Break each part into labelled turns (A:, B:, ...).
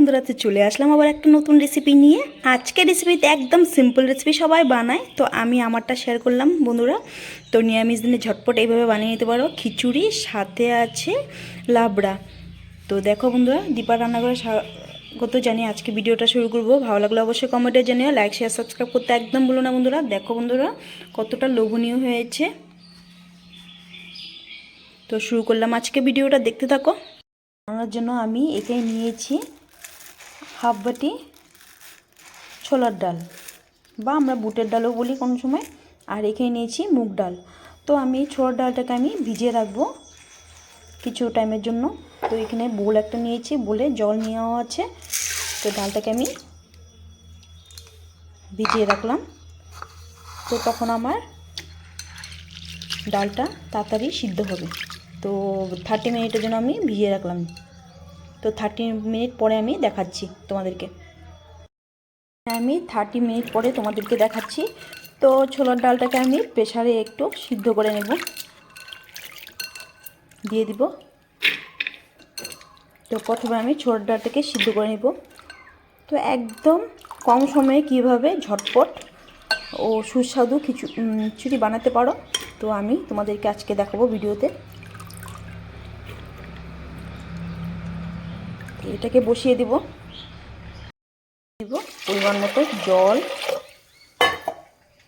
A: বন্ধুরাতে চলে আসলাম আবার একটা নতুন রেসিপি নিয়ে। আজকে রেসিপিতে একদম সিম্পল রেসিপি সবাই বানায়। তো আমি আমারটা শেয়ার করলাম, বন্ধুরা। তো নিরামিষ দিনে ঝটপট এইভাবে বানিয়ে নিতে পারো। খিচুড়ি, সাথে আছে লাবড়া। তো দেখো বন্ধুরা দীপা রান্না করে কত জানি আজকে ভিডিওটা শুরু করব। ভালো লাগলে অবশ্যই কমেন্টে জানিও লাইক শেয়ার সাবস্ক্রাইব করতে একদম বলো না বন্ধুরা। দেখো বন্ধুরা, কতটা লোভনীয় হয়েছে। তো শুরু করলাম আজকে ভিডিওটা, দেখতে থাকো। বানানোর জন্য আমি এটাই নিয়েছি। হাফ বাটি ছোলার ডাল বা আমরা বুটের ডালও বলি কোনো সময়। আর এখানে নিয়েছি মুগ ডাল। তো আমি ছোলার ডালটাকে আমি ভিজিয়ে রাখব কিছু টাইমের জন্য। তো এখানে বোল একটা নিয়েছি, বলে জল নেওয়া আছে। তো ডালটাকে আমি ভিজিয়ে রাখলাম। তো তখন আমার ডালটা তাড়াতাড়ি সিদ্ধ হবে। তো থার্টি মিনিটের জন্য আমি ভিজিয়ে রাখলাম। তো থার্টি মিনিট পরে আমি দেখাচ্ছি তোমাদেরকে। আমি থার্টি মিনিট পরে তোমাদেরকে দেখাচ্ছি। তো ছোলার ডালটাকে আমি প্রেশারে একটু সিদ্ধ করে নেব। দিয়ে দিব। তো প্রথমে আমি ছোলার ডালটাকে সিদ্ধ করে নেব। তো একদম কম সময়ে কীভাবে ঝটপট ও সুস্বাদু কিছু খিচুড়ি বানাতে পারো, তো আমি তোমাদেরকে আজকে দেখাবো ভিডিওতে। এটাকে বসিয়ে দিব। দিব পরিমাণ মতো জল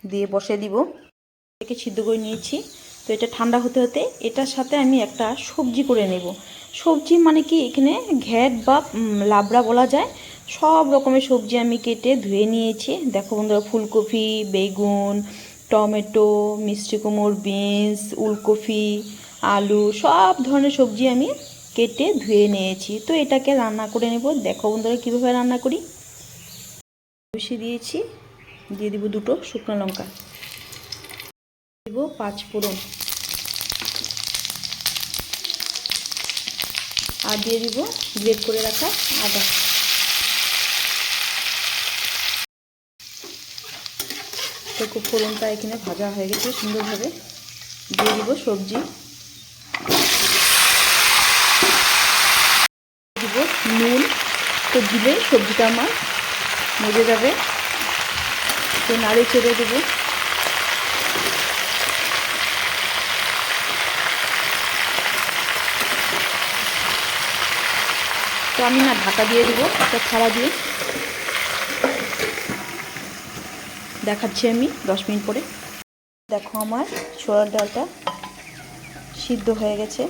A: দিয়ে বসিয়ে দিব। এটাকে সিদ্ধ করে নিয়েছি। তো এটা ঠান্ডা হতে হতে এটার সাথে আমি একটা সবজি করে নেব। সবজি মানে কি? এখানে ঘ্যাট বা লাবড়া বলা যায়। সব রকমের সবজি আমি কেটে ধুয়ে নিয়েছি। দেখো বন্ধুরা, ফুলকপি, বেগুন, টমেটো, মিষ্টি কুমড়, বিনস, উলকপি, আলু, সব ধরনের সবজি আমি কেটে ধুয়ে নিয়েছি। তো এটাকে রান্না করে নেব। দেখো বন্ধুরা কীভাবে রান্না করি। বসিয়ে দিয়েছি। দিয়ে দিব দুটো শুকনো লঙ্কা। দিব পাঁচ ফোড়ন। আর দিয়ে দিব গ্রেট করে রাখা আদা। তো খুব ফোড়নটা এখানে ভাজা হয়ে গেছে সুন্দরভাবে। দিয়ে দিব সবজি দিব নুন তো দিলে সবজিটা আমার মজে যাবে। তো নাড়ে ছেড়ে দেবো। তো আমি না ঢাকা দিয়ে দেবো, একটা থালা দিয়ে। দেখাচ্ছি আমি দশ মিনিট পরে। দেখো আমার ছোলার ডালটা সিদ্ধ হয়ে গেছে।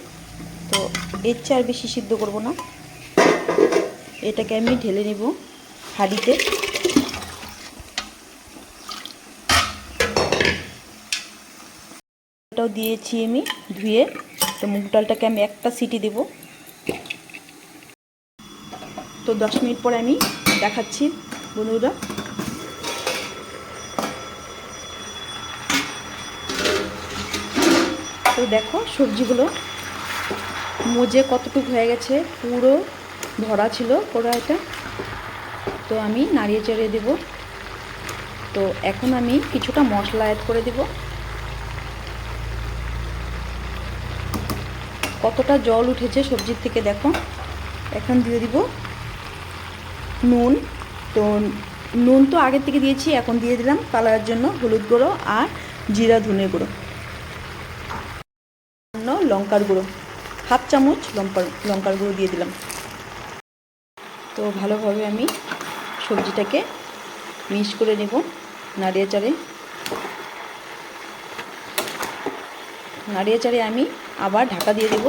A: তো এর চেয়ে আর বেশি সিদ্ধ করব না। এটাকে আমি ঢেলে নেব হাঁড়িতে। এটাও দিয়েছি আমি ধুয়ে, তো মুগ ডালটাকে আমি একটা সিটি দেব। তো দশ মিনিট পরে আমি দেখাচ্ছি বন্ধুরা। তো দেখো সবজিগুলো মজে কতটুকু হয়ে গেছে, পুরো ভরা ছিল কড়াইটা। তো আমি নাড়িয়ে চেড়ে দেব। তো এখন আমি কিছুটা মশলা অ্যাড করে দেব। কতটা জল উঠেছে সবজির থেকে দেখো। এখন দিয়ে দিব নুন। তো নুন তো আগের থেকে দিয়েছি, এখন দিয়ে দিলাম কালারের জন্য হলুদ গুঁড়ো আর জিরা ধনে গুঁড়ো। লঙ্কার গুঁড়ো। হাফ চামচ লঙ্কার লঙ্কার গুঁড়ো দিয়ে দিলাম। তো ভালোভাবে আমি সবজিটাকে মিক্স করে নেব নাড়িয়ে চাড়ে নাড়িয়ে চাড়ে আমি আবার ঢাকা দিয়ে দেব।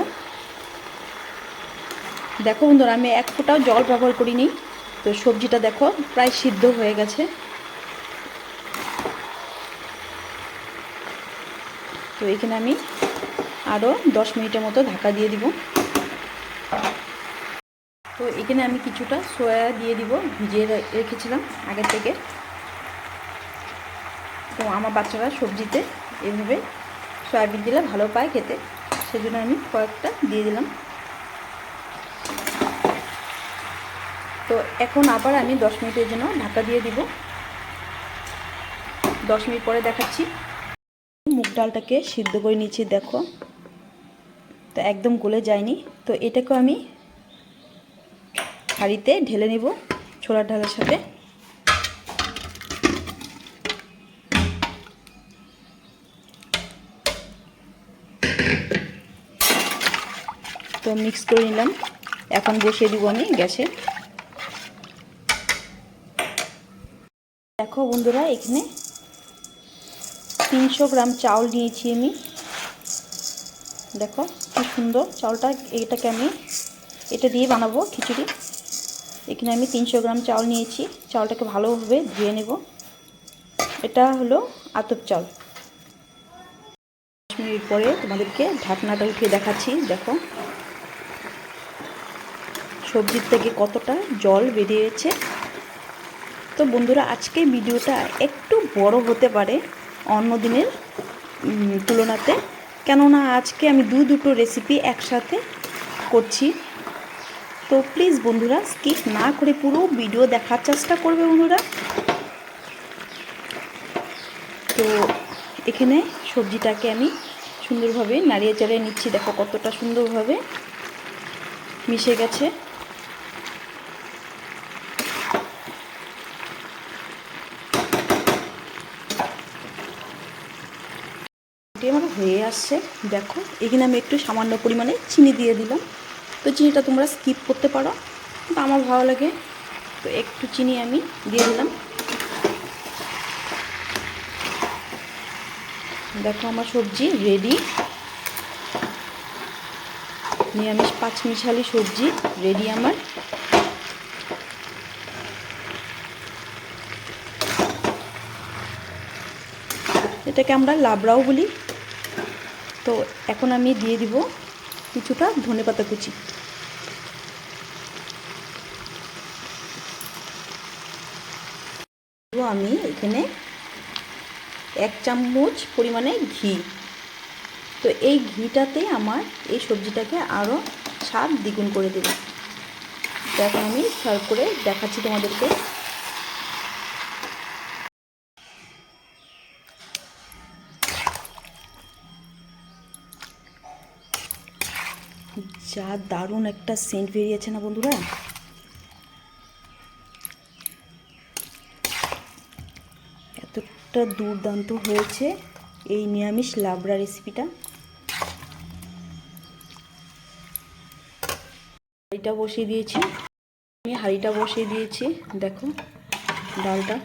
A: দেখো বন্ধুরা, আমি এক ফোঁটাও জল ব্যবহার করিনি। তো সবজিটা দেখো প্রায় সিদ্ধ হয়ে গেছে। তো এখানে আমি আরও দশ মিনিটের মতো ঢাকা দিয়ে দিব। তো এখানে আমি কিছুটা সয়া দিয়ে দিব, ভিজিয়ে রেখেছিলাম আগের থেকে। তো আমার বাচ্চারা সবজিতে এভাবে সয়াবিন দিলে ভালো পায় খেতে, সেজন্য আমি কয়েকটা দিয়ে দিলাম। তো এখন আবার আমি দশ মিনিটের জন্য ঢাকা দিয়ে দিব। দশ মিনিট পরে দেখাচ্ছি। মুগ ডালটাকে সিদ্ধ করে নিচ্ছি দেখো। তো একদম গলে যায়নি। তো এটাকেও আমি হাঁড়িতে ঢেলে নিব ছোলার ডালের সাথে। তো মিক্স করে নিলাম। এখন বসিয়ে দিব আমি গ্যাসে। দেখো বন্ধুরা, এখানে তিনশো গ্রাম চাউল নিয়েছি আমি। দেখো কি সুন্দর চাউলটা, এটাকে আমি, এটা দিয়ে বানাবো খিচুড়ি। এখানে আমি তিনশো গ্রাম চাউল নিয়েছি। চাউলটাকে ভালোভাবে ধুয়ে নেব। এটা হলো আতপ চাউল দশ মিনিট পরে তোমাদেরকে ঢাকনাটা উঠিয়ে দেখাচ্ছি, দেখো। সবজির থেকে কতটা জল বেরিয়েছে। তো বন্ধুরা, আজকে ভিডিওটা একটু বড় হতে পারে অন্য দিনের তুলনাতে। কেননা আজকে আমি দু দুটো রেসিপি একসাথে করছি। তো প্লিজ বন্ধুরা স্কিপ না করে পুরো ভিডিও দেখার চেষ্টা করবে বন্ধুরা। তো এখানে সবজিটাকে আমি সুন্দরভাবে নাড়িয়ে চালিয়ে নিচ্ছি। দেখো কতটা সুন্দরভাবে মিশে গেছে। আমার হয়ে আসছে। দেখো, এখানে আমি একটু সামান্য পরিমাণে চিনি দিয়ে দিলাম। তো চিনিটা তোমরা স্কিপ করতে পারো। কিন্তু আমার ভালো লাগে। তো একটু চিনি আমি দিয়ে দিলাম। দেখো আমার সবজি রেডি নিরামিষ পাঁচ মিশালি সবজি রেডি আমার। এটাকে আমরা লাবড়াও বলি। তো এখন আমি দিয়ে দিব কিছুটা ধনে পাতা কুচি। আমি এখানে এক চামচ পরিমাণে ঘি। তো এই ঘিটাতে আমার এই সবজিটাকে আরও স্বাদ দ্বিগুণ করে দেবে। এখন আমি সার্ভ করে দেখাচ্ছি তোমাদেরকে। যা দারুণ একটা সেন্ট বেরিয়েছে না বন্ধুরা? এতটা দুর্দান্ত হয়েছে এই নিরামিষ লাবড়া রেসিপিটা হাঁড়িটা বসিয়ে দিয়েছি। আমি হাঁড়িটা বসিয়ে দিয়েছি, দেখো ডালটা।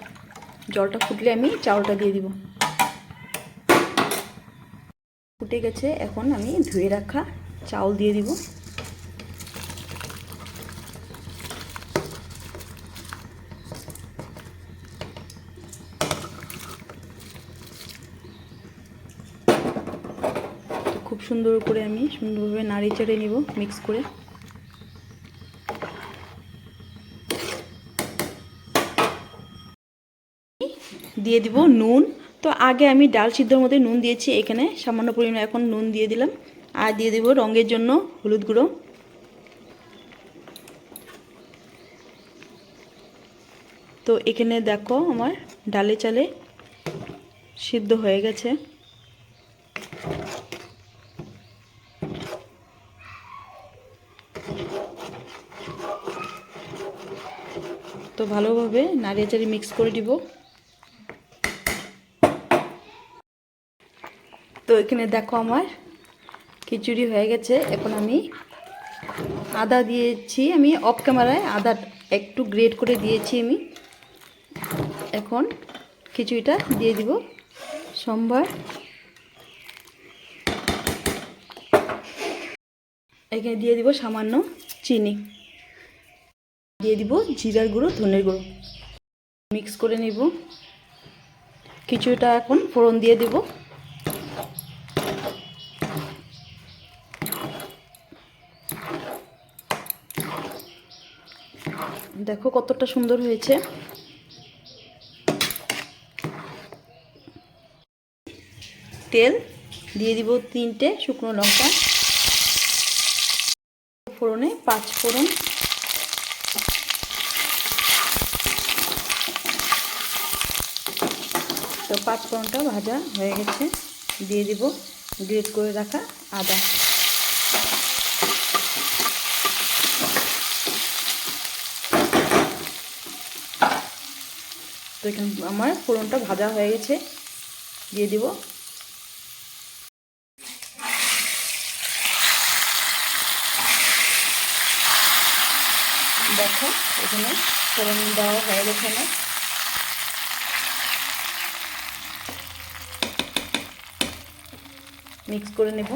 A: জলটা ফুটলে আমি চাউলটা দিয়ে দিব। ফুটে গেছে, এখন আমি ধুয়ে রাখা চাউল দিয়ে দিব। খুব সুন্দর করে আমি সুন্দরভাবে নাড়ি চেড়ে নিব, মিক্স করে। দিয়ে দিব নুন। তো আগে আমি ডাল সিদ্ধর মধ্যে নুন দিয়েছি, এখানে সামান্য পরিমাণে এখন নুন দিয়ে দিলাম। আর দিয়ে দেব রঙের জন্য হলুদ গুঁড়ো। তো এখানে দেখো আমার ডালে চালে সিদ্ধ হয়ে গেছে। তো ভালোভাবে নাড়িয়ে চাড়িয়ে মিক্স করে দিব তো এখানে দেখো আমার খিচুড়ি হয়ে গেছে। এখন আমি আদা দিয়েছি আমি অফ ক্যামেরায় আদা একটু গ্রেট করে দিয়েছি আমি। এখন খিচুড়িটা দিয়ে দিব। সোমবার এখানে দিয়ে দিব সামান্য চিনি। দিয়ে দিব জিরার গুঁড়ো, ধনের গুঁড়ো। মিক্স করে নিব। খিচুড়িটা এখন ফোড়ন দিয়ে দিব। দেখো কতটা সুন্দর হয়েছে। তেল দিয়ে দিব তিনটে শুকনো লঙ্কা। ফোড়নে পাঁচ ফোড়ন। তো পাঁচ ফোড়নটা ভাজা হয়ে গেছে। দিয়ে দিব, গ্রেট করে রাখা আদা। এখানে আমার ফোড়নটা ভাজা হয়ে গেছে। দিয়ে দিব। দেখো, এখানে ফোড়ন দেওয়া হয়ে গেছে আমার। মিক্স করে নেব।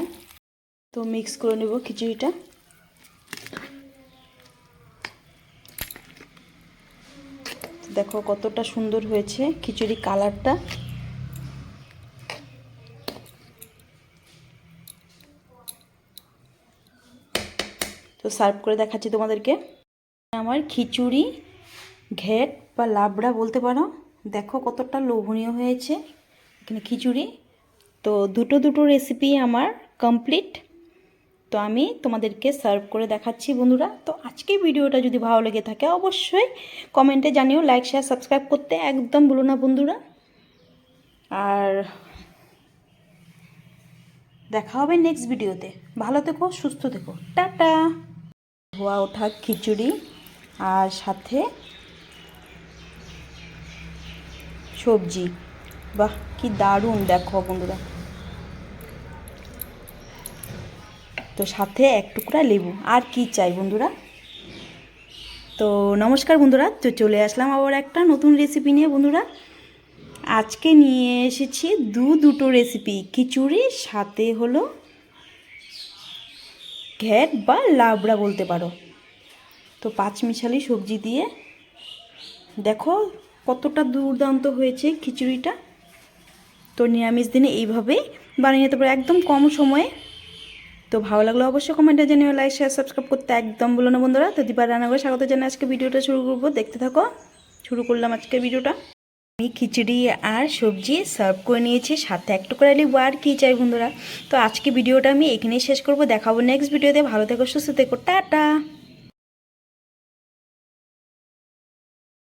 A: তো মিক্স করে নেব খিচুড়িটা। দেখো কতটা সুন্দর হয়েছে খিচুড়ি কালারটা। তো সার্ভ করে দেখাচ্ছি তোমাদেরকে। আমার খিচুড়ি ঘেট বা লাবড়া বলতে পারো। দেখো কতটা লোভনীয় হয়েছে এখানে খিচুড়ি। তো দুটো দুটো রেসিপি আমার কমপ্লিট তো আমি তোমাদেরকে সার্ভ করে দেখাচ্ছি বন্ধুরা। তো আজকে ভিডিওটা যদি ভালো লেগে থাকে অবশ্যই কমেন্টে জানিও লাইক শেয়ার সাবস্ক্রাইব করতে একদম ভুলো না বন্ধুরা। আর দেখা হবে নেক্সট ভিডিওতে। ভালো থেকো, সুস্থ থেকো। টাটা। ধোয়া, ওঠা, খিচুড়ি আর সাথে সবজি। বাহ, কি দারুণ দেখো বন্ধুরা। তো সাথে এক টুকরা লেবু। আর কি চাই বন্ধুরা? তো নমস্কার বন্ধুরা, তো চলে আসলাম আবার একটা নতুন রেসিপি নিয়ে বন্ধুরা। আজকে নিয়ে এসেছি দু দুটো রেসিপি খিচুড়ি সাথে হলো ঘ্যাট বা লাবড়া বলতে পারো। তো পাঁচমিশালি সবজি দিয়ে দেখো কতটা দুর্দান্ত হয়েছে খিচুড়িটা। তো নিরামিষ দিনে এইভাবেই বানিয়ে নিতে পারো। একদম কম সময়ে তো ভালো লাগল অবশ্যই কমেন্টে জানিও লাইক শেয়ার সাবস্ক্রাইব করতে একদম বলো না বন্ধুরা। তো দীপার রান্না করে স্বাগত জানিয়ে আজকে ভিডিওটা শুরু করব। দেখতে থাকো, শুরু করলাম আজকে ভিডিওটা। আমি খিচুড়ি আর সবজি সার্ভ করে নিয়েছি, সাথে একটু করে আলি, আর কী চাই বন্ধুরা? তো আজকে ভিডিওটা আমি এখানেই শেষ করব, দেখাবো নেক্সট ভিডিওতে ভালো থেকো, সুস্থ থেকো, টাটা।